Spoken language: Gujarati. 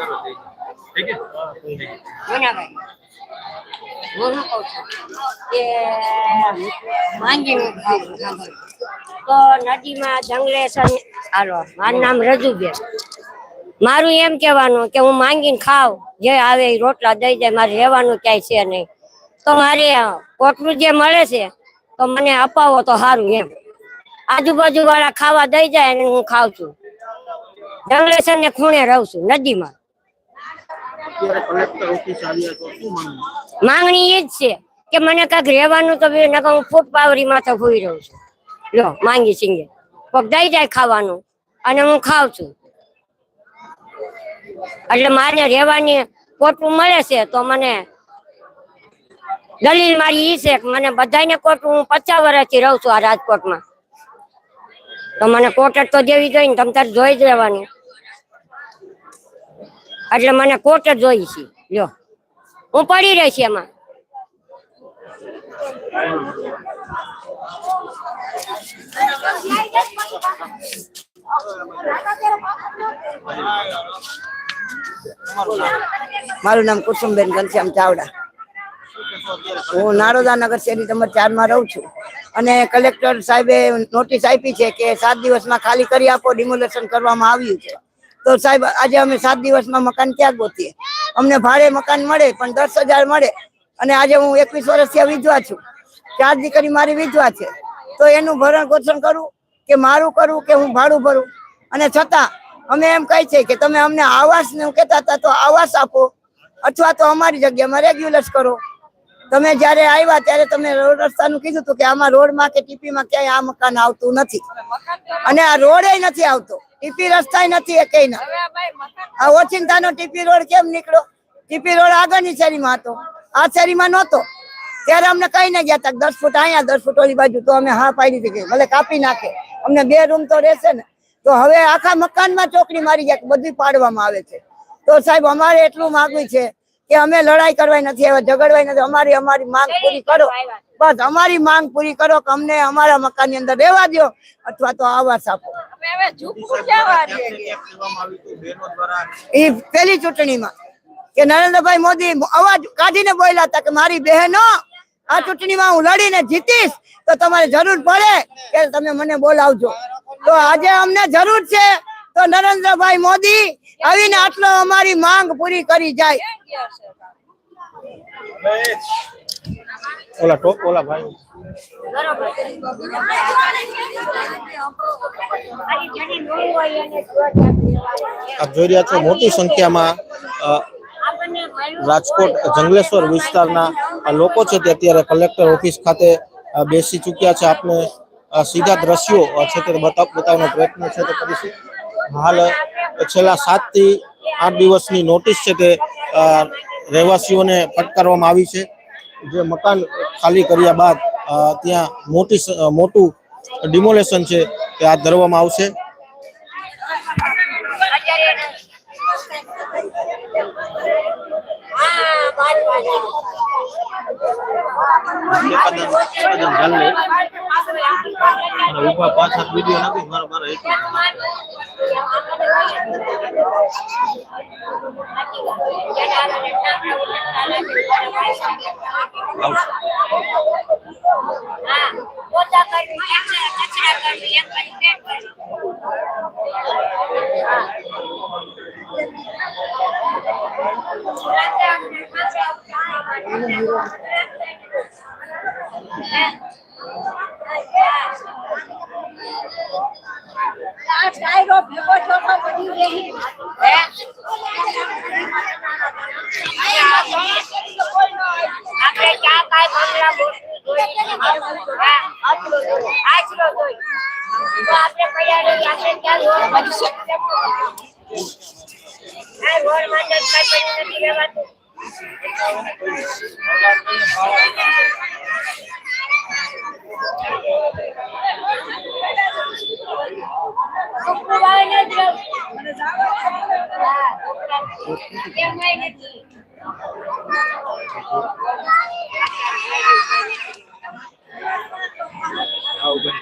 કરો. ઠીક મુનાભાઈ. હું શું કહું છું કે માંગીને ખાવું સાંભળો. તો નદીમાં જંગલે હાલો, મારું નામ રજુબેન. મારું એમ કહેવાનું કે હું માંગીને ખાવ જે આવે એ રોટલા દઈ જાય મારે રહેવાનું ક્યાંય છે નહીં. તો મારે કોટલું જે મળે છે, તો મને અપાવો તો સારું એમ. આજુબાજુ વાળા ખાવા દઈ જાય હું ખાઉં છું. જંગલેસર ને ખૂણે રહું છું, નદીમાં. માંગણી એ જ છે કે મને કાંઈક રહેવાનું તો નકર હું ફૂટ પાવરીમાં તો ભૂઈ રહું છું. લો, માંગી સિંગે. પગદાઈ દઈ જાય ખાવાનું અને હું ખાઉં છું. એટલે મારે રહેવાની કોટું મળે છે તો મને દલીલ મારી ઈ છે કે મને બધાને કોટું હું પચાસ વર્ષથી રહું છું આ રાજકોટમાં. તો મને કોટ તો દેવી જોઈએ ને તમ તારે જોઈ જ રહેવાનું. એટલે મને કોટ જ જોઈ છે. લ્યો. હું પડી છે એમાં. મારું નામ કુસુમબેન ઘનશ્યામ ચાવડા. હું નારોદા નગર શેરી નંબર ચારમાં રહું છું. અને કલેક્ટર સાહેબે નોટિસ આપી છે કે સાત દિવસમાં ખાલી કરી આપો, ડિમોલેશન કરવામાં આવ્યું છે. તો સાહેબ, આજે અમે સાત દિવસમાં મકાન ક્યાં ગોતીએ? અમને ભાડે મકાન મળે, પણ દસ હજાર મળે. અને આજે હું એકવીસ વર્ષથી વિધવા છું. ચાર દીકરી મારી વિધવા છે. તો એનું ભરણ પોષણ કરું, કે મારું કરું, કે હું ભાડું ભરું? અને છતાં, અમે એમ કહી છે કે તમે અમને આવાસ ને કહેતા હતા, તો આવાસ આપો. અથવા તો અમારી જગ્યામાં રેગ્યુલર કરો. તમે જ્યારે આવ્યા, ત્યારે તમે રોડ રસ્તાનું કીધું હતું કે આમાં રોડમાં કે ટીપીમાં ક્યાંય આ મકાન આવતું નથી. અને આ રોડે નથી આવતો. ટીપી રસ્તા નથી એ ના. આ ઓચિંતાનો ટીપી રોડ કેમ નીકળ્યો? ટીપી રોડ આગળની શેરીમાં હતો. આ શેરીમાં નહોતો. ત્યારે અમને કઈ ના ગયા તા દસ ફૂટ અહીંયા દસ ફૂટ ઓલી બાજુ તો અમે હા પાડી દીધી ભલે કાપી નાખે. અમને બે રૂમ તો રહેશે ને. તો હવે આખા મકાનમાં ચોકડી મારી ગયા બધી પાડવામાં આવે છે. તો સાહેબ અમારે એટલું માગવું છે કે અમે લડાઈ કરવાય નથી હવે ઝઘડવાય નથી. અમારી અમારી માંગ પૂરી કરો. બસ અમારી માંગ પૂરી કરો કે અમને અમારા મકાનની અંદર રહેવા દો અથવા તો આવાસ આપો. એ પેલી ચૂંટણીમાં કે નરેન્દ્રભાઈ મોદી અવાજ કાઢીને બોલ્યા હતા કે મારી બહેનો આ ચૂંટણીમાં હું લડીને જીતીશ તો તમારે જરૂર પડે કે તમે મને બોલાવજો. તો આજે અમને જરૂર છે તો નરેન્દ્રભાઈ મોદી આવીને આટલો અમારી માંગ પૂરી કરી જાય. ઓલા ટોપ ઓલા ભાઈ. આપ જોઈ રહ્યા છો મોટી સંખ્યામાં રાજકોટ જંગલેશ્વર વિસ્તારના લોકો છે તે અત્યારે કલેક્ટર ઓફિસ ખાતે બેસી ચૂક્યા છે. આપને સીધા દ્રશ્યો છે તે બતાવ બતાવવાનો પ્રયત્ન છે તે કરીશું. હાલ, છેલ્લા સાતથી આઠ દિવસની નોટિસ છે તે રહેવાસીઓને ફટકારવામાં આવી છે. જે મકાન ખાલી કર્યા બાદ ત્યાં મોટી મોટું ડિમોલેશન છે તે હાથ ધરવામાં આવશે. ઊભા પાછા વીડિયો નાખી મારો મારો એક આપણે ચા કાય બંગલા મોટું જોઈએ હા, આટલું જોઈએ. આટલો જોઈએ. તો આપણે કયા રહી આપણે ક્યાં લોન ભરી શકીએ? આ લોન માટે જ કાંઈ બની નથી રહેવાતું. શુક્રવારે જ રહું. હા, એમાંય નથી. આ ઊભા